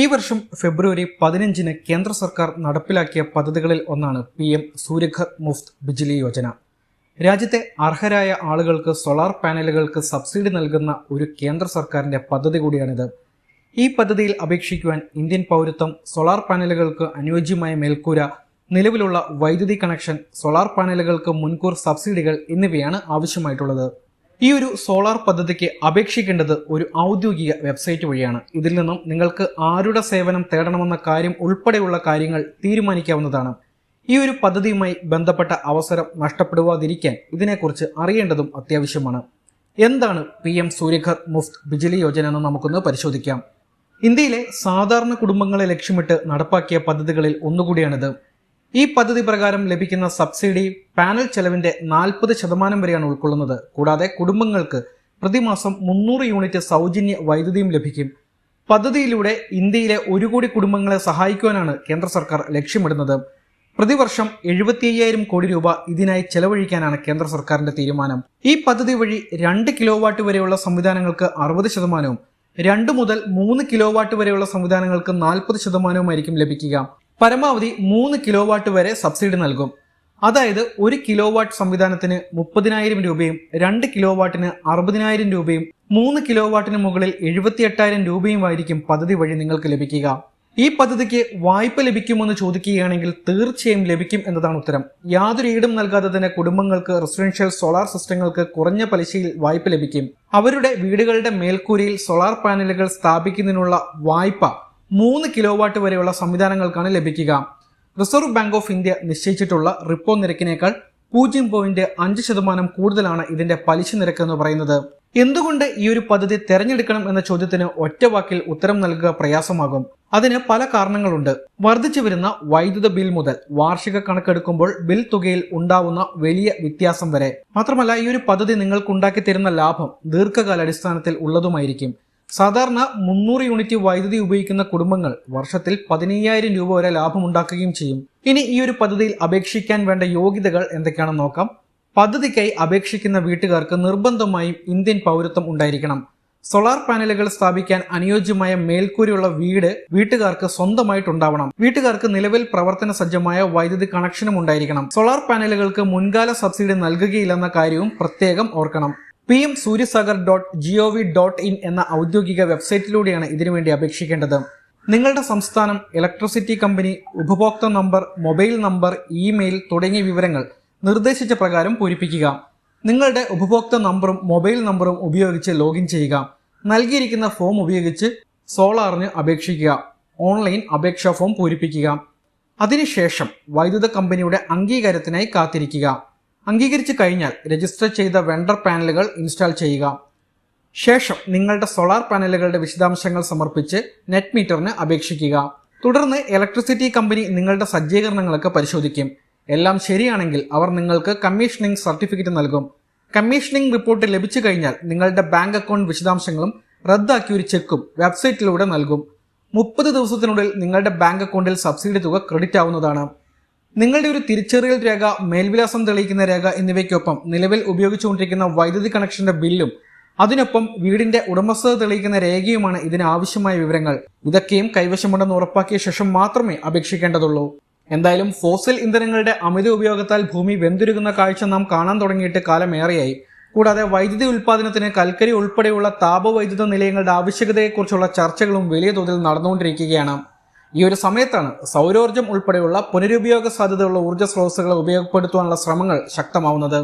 ഈ വർഷം ഫെബ്രുവരി പതിനഞ്ചിന് കേന്ദ്ര സർക്കാർ നടപ്പിലാക്കിയ പദ്ധതികളിൽ ഒന്നാണ് പി എം സൂര്യഘർ മുഫ്ത് ബിജ്ലി യോജന. രാജ്യത്തെ അർഹരായ ആളുകൾക്ക് സോളാർ പാനലുകൾക്ക് സബ്സിഡി നൽകുന്ന ഒരു കേന്ദ്ര സർക്കാരിന്റെ പദ്ധതി കൂടിയാണിത്. ഈ പദ്ധതിയിൽ അപേക്ഷിക്കുവാൻ ഇന്ത്യൻ പൗരത്വം സോളാർ പാനലുകൾക്ക് അനുയോജ്യമായ മേൽക്കൂര നിലവിലുള്ള വൈദ്യുതി കണക്ഷൻ സോളാർ പാനലുകൾക്ക് മുൻകൂർ സബ്സിഡികൾ എന്നിവയാണ് ആവശ്യമായിട്ടുള്ളത്. ഈ ഒരു സോളാർ പദ്ധതിക്ക് അപേക്ഷിക്കേണ്ടത് ഒരു ഔദ്യോഗിക വെബ്സൈറ്റ് വഴിയാണ്. ഇതിൽ നിന്നും നിങ്ങൾക്ക് ആരുടെ സേവനം തേടണമെന്ന കാര്യം ഉൾപ്പെടെയുള്ള കാര്യങ്ങൾ തീരുമാനിക്കാവുന്നതാണ്. ഈ ഒരു പദ്ധതിയുമായി ബന്ധപ്പെട്ട അവസരം നഷ്ടപ്പെടുവാതിരിക്കാൻ ഇതിനെക്കുറിച്ച് അറിയേണ്ടതും അത്യാവശ്യമാണ്. എന്താണ് പി എം സൂര്യഘർ മുഫ്ത് ബിജ്ലി യോജന എന്ന് നമുക്കൊന്ന് പരിശോധിക്കാം. ഇന്ത്യയിലെ സാധാരണ കുടുംബങ്ങളെ ലക്ഷ്യമിട്ട് നടപ്പാക്കിയ പദ്ധതികളിൽ ഒന്നുകൂടിയാണിത്. ഈ പദ്ധതി പ്രകാരം ലഭിക്കുന്ന സബ്സിഡി പാനൽ ചെലവിന്റെ നാൽപ്പത് ശതമാനം വരെയാണ് ഉൾക്കൊള്ളുന്നത്. കൂടാതെ കുടുംബങ്ങൾക്ക് പ്രതിമാസം മുന്നൂറ് യൂണിറ്റ് സൗജന്യ വൈദ്യുതിയും ലഭിക്കും. പദ്ധതിയിലൂടെ ഇന്ത്യയിലെ ഒരു കോടി കുടുംബങ്ങളെ സഹായിക്കുവാനാണ് കേന്ദ്ര സർക്കാർ ലക്ഷ്യമിടുന്നത്. പ്രതിവർഷം എഴുപത്തി അയ്യായിരം കോടി രൂപ ഇതിനായി ചെലവഴിക്കാനാണ് കേന്ദ്ര സർക്കാരിന്റെ തീരുമാനം. ഈ പദ്ധതി വഴി രണ്ട് കിലോ വാട്ട് വരെയുള്ള സംവിധാനങ്ങൾക്ക് അറുപത് ശതമാനവും രണ്ട് മുതൽ മൂന്ന് കിലോ വാട്ട് വരെയുള്ള സംവിധാനങ്ങൾക്ക് നാൽപ്പത് ശതമാനവുമായിരിക്കും ലഭിക്കുക. പരമാവധി മൂന്ന് കിലോ വാട്ട് വരെ സബ്സിഡി നൽകും. അതായത് ഒരു കിലോ വാട്ട് സംവിധാനത്തിന് മുപ്പതിനായിരം രൂപയും രണ്ട് കിലോ വാട്ടിന് അറുപതിനായിരം രൂപയും മൂന്ന് കിലോ വാട്ടിന് മുകളിൽ എഴുപത്തി എട്ടായിരം രൂപയുമായിരിക്കും പദ്ധതി വഴി നിങ്ങൾക്ക് ലഭിക്കുക. ഈ പദ്ധതിക്ക് വായ്പ ലഭിക്കുമെന്ന് ചോദിക്കുകയാണെങ്കിൽ തീർച്ചയായും ലഭിക്കും എന്നതാണ് ഉത്തരം. യാതൊരു ഈടും നൽകാതെ തന്നെ കുടുംബങ്ങൾക്ക് റെസിഡൻഷ്യൽ സോളാർ സിസ്റ്റങ്ങൾക്ക് കുറഞ്ഞ പലിശയിൽ വായ്പ ലഭിക്കും. അവരുടെ വീടുകളുടെ മേൽക്കൂരയിൽ സോളാർ പാനലുകൾ സ്ഥാപിക്കുന്നതിനുള്ള വായ്പ മൂന്ന് കിലോ വാട്ട് വരെയുള്ള സംവിധാനങ്ങൾക്കാണ് ലഭിക്കുക. റിസർവ് ബാങ്ക് ഓഫ് ഇന്ത്യ നിശ്ചയിച്ചിട്ടുള്ള റിപ്പോ നിരക്കിനേക്കാൾ പൂജ്യം പോയിന്റ് അഞ്ച് ശതമാനം കൂടുതലാണ് ഇതിന്റെ പലിശ നിരക്ക് എന്ന് പറയുന്നത്. എന്തുകൊണ്ട് ഈ ഒരു പദ്ധതി തെരഞ്ഞെടുക്കണം എന്ന ചോദ്യത്തിന് ഒറ്റ വാക്കിൽ ഉത്തരം നൽകുക പ്രയാസമാകും? അതിന് പല കാരണങ്ങളുണ്ട്. വർദ്ധിച്ചു വരുന്ന വൈദ്യുത ബിൽ മുതൽ വാർഷിക കണക്കെടുക്കുമ്പോൾ ബിൽ തുകയിൽ ഉണ്ടാവുന്ന വലിയ വ്യത്യാസം വരെ. മാത്രമല്ല ഈ ഒരു പദ്ധതി നിങ്ങൾക്ക് ഉണ്ടാക്കി തരുന്ന ലാഭം ദീർഘകാലാടിസ്ഥാനത്തിൽ ഉള്ളതുമായിരിക്കും. സാധാരണ മുന്നൂറ് യൂണിറ്റ് വൈദ്യുതി ഉപയോഗിക്കുന്ന കുടുംബങ്ങൾ വർഷത്തിൽ പതിനയ്യായിരം രൂപ വരെ ലാഭമുണ്ടാക്കുകയും ചെയ്യും. ഇനി ഈ ഒരു പദ്ധതിയിൽ അപേക്ഷിക്കാൻ വേണ്ട യോഗ്യതകൾ എന്തൊക്കെയാണെന്ന് നോക്കാം. പദ്ധതിക്കായി അപേക്ഷിക്കുന്ന വീട്ടുകാർക്ക് നിർബന്ധമായും ഇന്ത്യൻ പൗരത്വം ഉണ്ടായിരിക്കണം. സോളാർ പാനലുകൾ സ്ഥാപിക്കാൻ അനുയോജ്യമായ മേൽക്കൂരയുള്ള വീട് വീട്ടുകാർക്ക് സ്വന്തമായിട്ടുണ്ടാവണം. വീട്ടുകാർക്ക് നിലവിൽ പ്രവർത്തന സജ്ജമായ വൈദ്യുതി കണക്ഷനും ഉണ്ടായിരിക്കണം. സോളാർ പാനലുകൾക്ക് മുൻകാല സബ്സിഡി നൽകുകയില്ലെന്ന കാര്യവും പ്രത്യേകം ഓർക്കണം. P M Surya Sagar dot G O V dot in എന്ന ഔദ്യോഗിക വെബ്സൈറ്റിലൂടെയാണ് ഇതിനുവേണ്ടി അപേക്ഷിക്കേണ്ടത്. നിങ്ങളുടെ സംസ്ഥാനം ഇലക്ട്രിസിറ്റി കമ്പനി ഉപഭോക്തൃ നമ്പർ മൊബൈൽ നമ്പർ ഇമെയിൽ തുടങ്ങിയ വിവരങ്ങൾ നിർദ്ദേശിച്ച പ്രകാരം പൂരിപ്പിക്കുക. നിങ്ങളുടെ ഉപഭോക്തൃ നമ്പറും മൊബൈൽ നമ്പറും ഉപയോഗിച്ച് ലോഗിൻ ചെയ്യുക. നൽകിയിരിക്കുന്ന ഫോം ഉപയോഗിച്ച് സോളാറിന് അപേക്ഷിക്കുക. ഓൺലൈൻ അപേക്ഷാ ഫോം പൂരിപ്പിക്കുക. അതിനുശേഷം വൈദ്യുത കമ്പനിയുടെ അംഗീകാരത്തിനായി കാത്തിരിക്കുക. അംഗീകരിച്ചു കഴിഞ്ഞാൽ രജിസ്റ്റർ ചെയ്ത വെണ്ടർ പാനലുകൾ ഇൻസ്റ്റാൾ ചെയ്യുക. ശേഷം നിങ്ങളുടെ സോളാർ പാനലുകളുടെ വിശദാംശങ്ങൾ സമർപ്പിച്ച് നെറ്റ് മീറ്ററിന് അപേക്ഷിക്കുക. തുടർന്ന് ഇലക്ട്രിസിറ്റി കമ്പനി നിങ്ങളുടെ സജ്ജീകരണങ്ങളൊക്കെ പരിശോധിക്കും. എല്ലാം ശരിയാണെങ്കിൽ അവർ നിങ്ങൾക്ക് കമ്മീഷനിങ് സർട്ടിഫിക്കറ്റ് നൽകും. കമ്മീഷനിങ് റിപ്പോർട്ട് ലഭിച്ചു കഴിഞ്ഞാൽ നിങ്ങളുടെ ബാങ്ക് അക്കൗണ്ട് വിശദാംശങ്ങളും റദ്ദാക്കിയ ഒരു ചെക്കും വെബ്സൈറ്റിലൂടെ നൽകും. മുപ്പത് ദിവസത്തിനുള്ളിൽ നിങ്ങളുടെ ബാങ്ക് അക്കൗണ്ടിൽ സബ്സിഡി തുക ക്രെഡിറ്റ് ആവുന്നതാണ്. നിങ്ങളുടെ ഒരു തിരിച്ചറിയൽ രേഖ മേൽവിലാസം തെളിയിക്കുന്ന രേഖ എന്നിവയ്ക്കൊപ്പം നിലവിൽ ഉപയോഗിച്ചുകൊണ്ടിരിക്കുന്ന വൈദ്യുതി കണക്ഷന്റെ ബില്ലും അതിനൊപ്പം വീടിന്റെ ഉടമസ്ഥത തെളിയിക്കുന്ന രേഖയുമാണ് ഇതിന് ആവശ്യമായ വിവരങ്ങൾ. ഇതൊക്കെയും കൈവശമുണ്ടെന്ന് ഉറപ്പാക്കിയ ശേഷം മാത്രമേ അപേക്ഷിക്കേണ്ടതുള്ളൂ. എന്തായാലും ഫോസിൽ ഇന്ധനങ്ങളുടെ അമിത ഉപയോഗത്താൽ ഭൂമി വെന്തുരുകുന്ന കാഴ്ച നാം കാണാൻ തുടങ്ങിയിട്ട് കാലമേറെയായി. കൂടാതെ വൈദ്യുതി ഉൽപ്പാദനത്തിന് കൽക്കരി ഉൾപ്പെടെയുള്ള താപവൈദ്യുത നിലയങ്ങളുടെ ആവശ്യകതയെക്കുറിച്ചുള്ള ചർച്ചകളും വലിയ തോതിൽ നടന്നുകൊണ്ടിരിക്കുകയാണ്. ഈ ഒരു സമയത്താണ് സൗരോർജം ഉൾപ്പെടെയുള്ള പുനരുപയോഗ സാധ്യതയുള്ള ഊർജ സ്രോതസ്സുകളെ ഉപയോഗപ്പെടുത്തുവാനുള്ള ശ്രമങ്ങൾ ശക്തമാവുന്നത്.